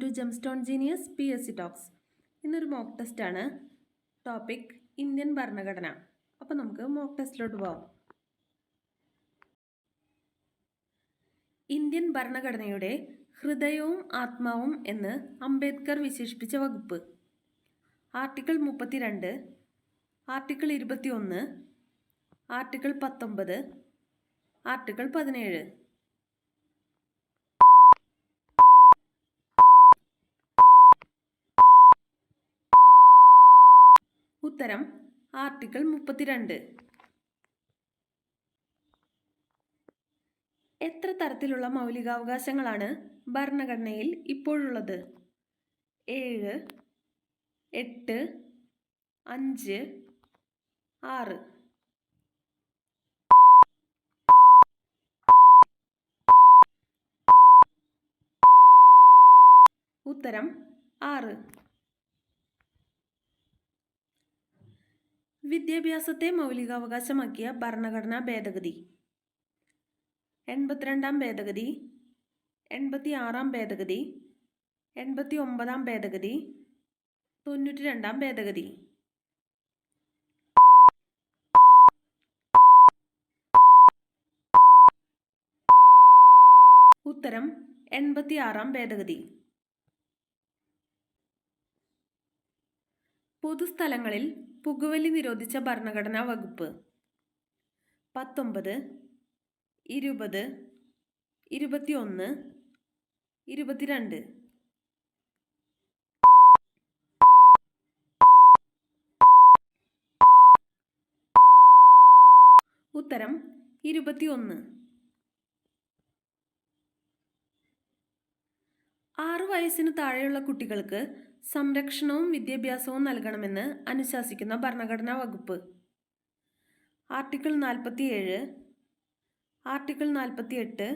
To gemstone genius P S C talks ഇന്നൊരു mock ടെസ്റ്റാണ് topic Indian ഭരണഘടന അപ്പോൾ നമുക്ക് മോക്ക് ടെസ്റ്റിലോട്ട് പോവാം. ഇന്ത്യൻ ഭരണഘടനയുടെ ഹൃദയവും ആത്മാവും എന്ന് അംബേദ്കർ വിശേഷിപ്പിച്ച വകുപ്പ്. ആർട്ടിക്കിൾ മുപ്പത്തിരണ്ട് ആർട്ടിക്കിൾ ഇരുപത്തിയൊന്ന് ആർട്ടിക്കിൾ പത്തൊമ്പത് ആർട്ടിക്കിൾ പതിനേഴ്. ഉത്തരം ആർട്ടിക്കിൾ മുപ്പത്തിരണ്ട്. എത്ര തരത്തിലുള്ള മൗലികാവകാശങ്ങളാണ് ഭരണഘടനയിൽ ഇപ്പോഴുള്ളത്? ഏഴ് എട്ട് അഞ്ച് ആറ്. ഉത്തരം ആറ്. വിദ്യാഭ്യാസത്തെ മൗലികാവകാശമാക്കിയ ഭരണഘടനാ ഭേദഗതി. എൺപത്തിരണ്ടാം ഭേദഗതി എൺപത്തി ആറാം ഭേദഗതി എൺപത്തി ഒമ്പതാം ഭേദഗതി തൊണ്ണൂറ്റി രണ്ടാം ഭേദഗതി. ഉത്തരം എൺപത്തി ആറാം ഭേദഗതി. പൊതുസ്ഥലങ്ങളിൽ പുകവലി നിരോധിച്ച ഭരണഘടനാ വകുപ്പ്. പത്തൊമ്പത് ഇരുപത് ഇരുപത്തിയൊന്ന് ഇരുപത്തിരണ്ട്. ഉത്തരം ഇരുപത്തിയൊന്ന്. ആറു വയസ്സിന് താഴെയുള്ള കുട്ടികൾക്ക് സംരക്ഷണവും വിദ്യാഭ്യാസവും നൽകണമെന്ന് അനുശാസിക്കുന്ന ഭരണഘടനാ വകുപ്പ്. ആർട്ടിക്കിൾ നാൽപ്പത്തിയേഴ് ആർട്ടിക്കിൾ നാൽപ്പത്തിയെട്ട്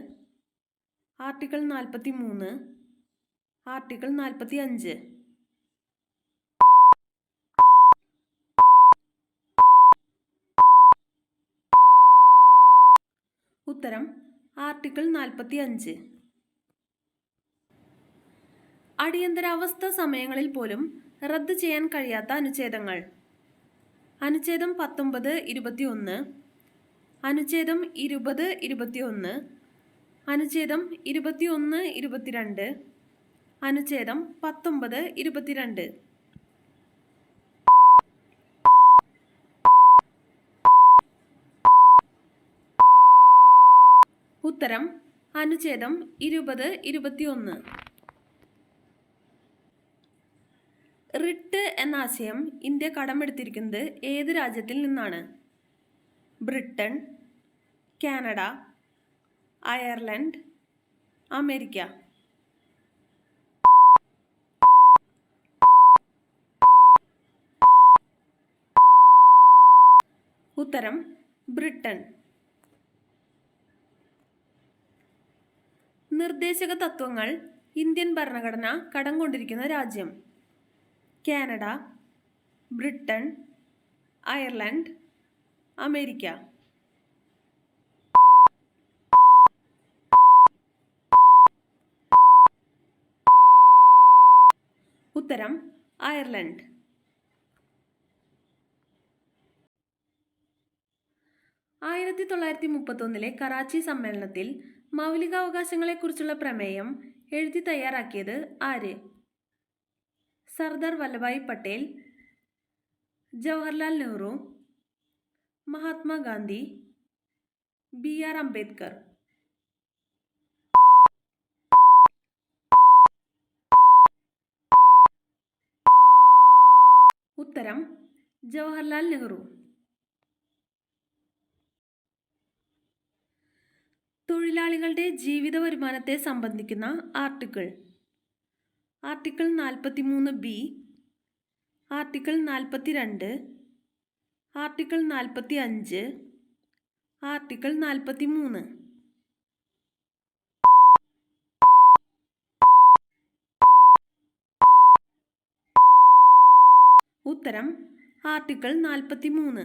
ആർട്ടിക്കിൾ നാൽപ്പത്തി മൂന്ന് ആർട്ടിക്കിൾ നാൽപ്പത്തി അഞ്ച് ഉത്തരം ആർട്ടിക്കിൾ നാൽപ്പത്തി അഞ്ച് അടിയന്തരാവസ്ഥ സമയങ്ങളിൽ പോലും റദ്ദ് ചെയ്യാൻ കഴിയാത്ത അനുച്ഛേദങ്ങൾ. അനുച്ഛേദം പത്തൊമ്പത് ഇരുപത്തിയൊന്ന് അനുച്ഛേദം ഇരുപത് ഇരുപത്തിയൊന്ന് അനുച്ഛേദം ഇരുപത്തിയൊന്ന് ഇരുപത്തിരണ്ട് അനുച്ഛേദം പത്തൊമ്പത് ഇരുപത്തിരണ്ട്. ഉത്തരം അനുച്ഛേദം ഇരുപത് ഇരുപത്തിയൊന്ന്. റിട്ട് എന്ന ആശയം ഇന്ത്യ കടമെടുത്തിരിക്കുന്നത് ഏത് രാജ്യത്തിൽ നിന്നാണ്? Britain Canada Ireland America. ഉത്തരം ബ്രിട്ടൻ. നിർദ്ദേശക തത്വങ്ങൾ ഇന്ത്യൻ ഭരണഘടന കടം കൊണ്ടിരിക്കുന്ന രാജ്യം. Canada Britain Ireland America. ഉത്തരം അയർലൻഡ്. ആയിരത്തി തൊള്ളായിരത്തി മുപ്പത്തൊന്നിലെ കറാച്ചി സമ്മേളനത്തിൽ മൗലികാവകാശങ്ങളെക്കുറിച്ചുള്ള പ്രമേയം എഴുതി തയ്യാറാക്കിയത് ആര്? Sardar Vallabhbhai Patel Jawaharlal Nehru Mahatma Gandhi B R Ambedkar. ഉത്തരം ജവഹർലാൽ നെഹ്റു. തൊഴിലാളികളുടെ ജീവിത വരുമാനത്തെ സംബന്ധിക്കുന്ന ആർട്ടിക്കിൾ. ആർട്ടിക്കിൾ നാൽപ്പത്തി മൂന്ന് ബി ആർട്ടിക്കിൾ നാൽപ്പത്തി രണ്ട് ആർട്ടിക്കിൾ നാൽപ്പത്തി അഞ്ച് ആർട്ടിക്കിൾ നാൽപ്പത്തി മൂന്ന് ഉത്തരം ആർട്ടിക്കിൾ നാൽപ്പത്തി മൂന്ന്